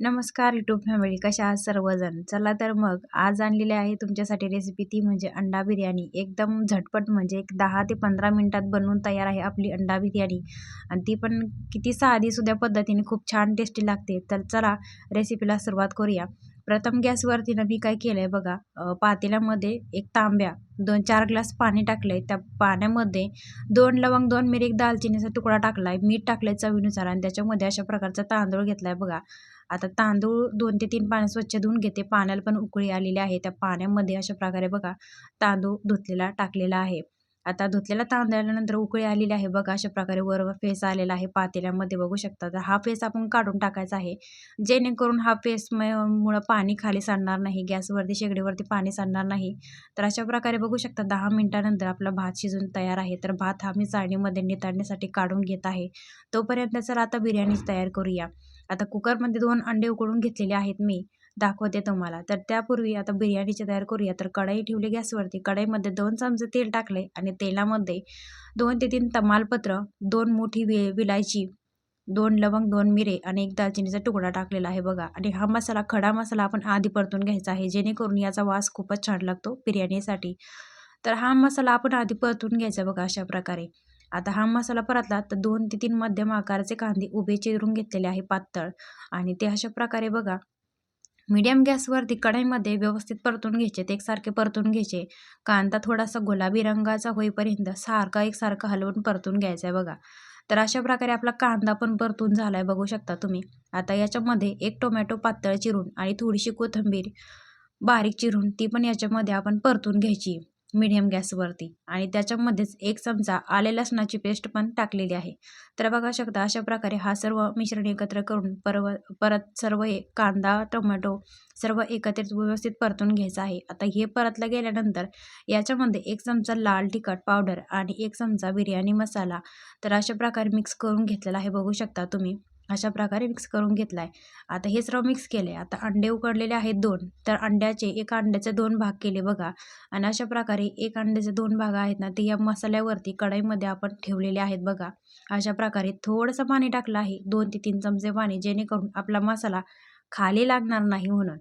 नमस्कार YouTube family कशा आहात सर्वजण? चला तर मग आज आणलेली आहे तुमच्यासाठी रेसिपी ती म्हणजे अंडा बिर्याणी. एकदम झटपट म्हणजे एक दहा ते पंधरा मिनटात बनवून तयार आहे आपली अंडा बिर्याणी. आणि ती पण किती साधीसुद्धा पद्धतीने खूप छान टेस्टी लागते. तर चला रेसिपीला सुरुवात करूया. प्रथम गॅसवरतीनं मी काय केलं आहे बघा पातेल्यामध्ये एक तांब्या दोन चार ग्लास पाणी टाकलं आहे त्या पाण्यामध्ये दोन लवंग दोन मिरी एक दालचिनीचा तुकडा टाकला आहे मीठ टाकलं आहे चवीनुसार आणि त्याच्यामध्ये अशा प्रकारचा तांदूळ घेतला आहे बघा. आता तांदूळ दोन ते तीन पाण्या स्वच्छ धुवून घेते. पाण्याला पण उकळी आलेली आहे. त्या पाण्यामध्ये अशा प्रकारे बघा तांदूळ धुतलेला टाकलेला आहे. आता धुतलेला तांदळानंतर उकळी आलेली आहे बघा अशा प्रकारे वर फेस आलेला आहे पातेल्यामध्ये बघू शकता. तर हा फेस आपण काढून टाकायचा आहे. जेणेकरून हा फेस मुळं पाणी खाली सांडणार नाही गॅसवरती शेगडीवरती पाणी सांडणार नाही. तर अशा प्रकारे बघू शकता दहा मिनिटानंतर आपला भात शिजून तयार आहे. तर भात हा मी चाळणीमध्ये नितारण्यासाठी काढून घेत आहे. तोपर्यंत चला आता बिर्याणी तयार करूया. आता कुकरमध्ये दोन अंडे उकळून घेतलेले आहेत मी दाखवते तुम्हाला. तर त्यापूर्वी आता बिर्याणीची तयार करूया. तर कढई ठेवली गॅसवरती. कढईमध्ये दोन चमचे तेल टाकले आणि तेलामध्ये दोन ते तीन तमालपत्र दोन मोठी वि विलायची दोन लवंग दोन मिरे आणि एक दालचिनीचा तुकडा टाकलेला आहे बघा. आणि हा मसाला खडा मसाला आपण आधी परतून घ्यायचा आहे जेणेकरून याचा वास खूपच छान लागतो बिर्याणीसाठी. तर हा मसाला आपण आधी परतून घ्यायचा बघा अशा प्रकारे. आता हा मसाला परतला तर दोन ते तीन मध्यम आकाराचे कांदे उभे चिरून घेतलेले आहे पातळ. आणि ते अशा प्रकारे बघा मीडियम गॅसवरती कढईमध्ये व्यवस्थित परतून घ्यायचे ते एकसारखे परतून घ्यायचे. कांदा थोडासा गुलाबी रंगाचा होईपर्यंत सारखा एकसारखा हलवून परतून घ्यायचा आहे बघा. तर अशा प्रकारे आपला कांदा पण परतून झाला आहे बघू शकता तुम्ही. आता याच्यामध्ये एक टोमॅटो पातळ चिरून आणि थोडीशी कोथिंबीर बारीक चिरून ती पण याच्यामध्ये आपण परतून घ्यायची. मिडियम गॅसवरती आणि त्याच्यामध्येच एक चमचा आले लसणाची पेस्ट पण टाकलेली आहे. तर बघा शकता अशा प्रकारे हा सर्व मिश्रण एकत्र करून परव परत सर्व हे कांदा टोमॅटो सर्व एकत्रित व्यवस्थित परतून घ्यायचं आहे. आता हे परतलं गेल्यानंतर याच्यामध्ये एक चमचा लाल तिखट पावडर आणि एक चमचा बिर्याणी मसाला. तर अशा प्रकारे मिक्स करून घेतलेला आहे बघू शकता तुम्ही. अशा प्रकारे मिक्स करून घेतला आहे आता हे सर्व मिक्स केले आता अंडे उकडलेले आहेत दोन. तर अंड्याचे एका अंड्याचे दोन भाग केले बघा. आणि अशा प्रकारे एक अंड्याचे दोन भाग आहेत ना ते या मसाल्यावरती कढईमध्ये आपण ठेवलेले आहेत बघा. अशा प्रकारे थोडंसं पाणी टाकलं आहे. दोन ते तीन चमचे पाणी जेणेकरून आपला मसाला खाली लागणार नाही म्हणून.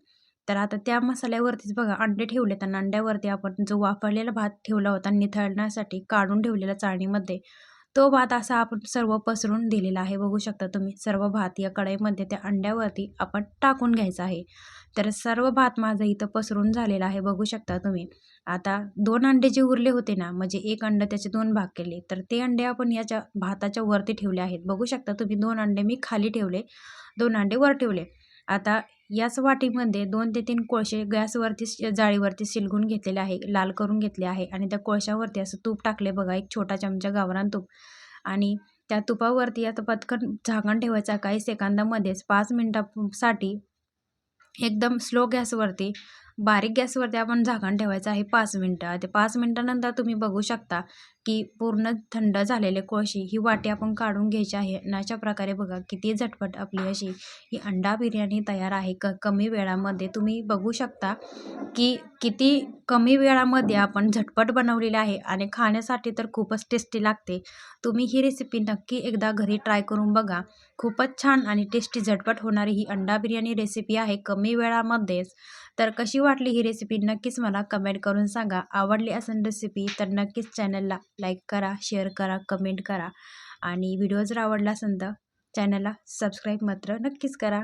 तर आता त्या मसाल्यावरतीच बघा अंडे ठेवले तर अंड्यावरती आपण जो वापरलेला भात ठेवला होता निथळण्यासाठी काढून ठेवलेला चाळणीमध्ये तो भात असा आपण सर्व पसरून दिलेला आहे. बघू शकता तुम्ही सर्व भात या कढईमध्ये त्या अंड्यावरती आपण टाकून घ्यायचा आहे. तर सर्व भात माझं इथं पसरून झालेला आहे. बघू शकता तुम्ही. आता दोन अंडे जे उरले होते ना म्हणजे एक अंडे त्याचे दोन भाग केले. तर ते अंडे आपण याच्या भाताच्या वरती ठेवले आहेत. बघू शकता तुम्ही दोन अंडे मी खाली ठेवले दोन अंडे वर ठेवले. आता याच वाटीमध्ये दोन ते तीन कोळशे गॅसवरती जाळीवरती शिलगून घेतलेले आहे लाल करून घेतले आहे आणि त्या कोळशावरती असं तूप टाकले बघा एक छोटा चमचा गावरान तूप. आणि त्या तुपावरती आता पटकन झाकण ठेवायचा काही सेकंदामध्येच पाच मिनटासाठी एकदम स्लो गॅसवरती बारीक गॅसवरती आपण झाकण ठेवायचं आहे पाच मिनटं. ते पाच मिनटानंतर तुम्ही बघू शकता की पूर्ण थंड झालेले कोळशी ही वाटी आपण काढून घ्यायची आहे. आणि अशा प्रकारे बघा किती झटपट आपली अशी ही अंडा बिर्याणी तयार आहे. क कमी वेळामध्ये तुम्ही बघू शकता की किती कमी वेळामध्ये आपण झटपट बनवलेली आहे आणि खाण्यासाठी तर खूपच टेस्टी लागते. तुम्ही ही रेसिपी नक्की एकदा घरी ट्राय करून बघा. खूपच छान आणि टेस्टी झटपट होणारी ही अंडा बिर्याणी रेसिपी आहे कमी वेळामध्येच. तर कशी वाटली ही रेसिपी नक्कीच मला कमेंट करून सांगा. आवडली असेल रेसिपी तर नक्कीच चॅनलला लाईक करा शेअर करा कमेंट करा. आणि व्हिडिओ जर आवडला असेल तर चॅनलला सबस्क्राईब मात्र नक्कीच करा.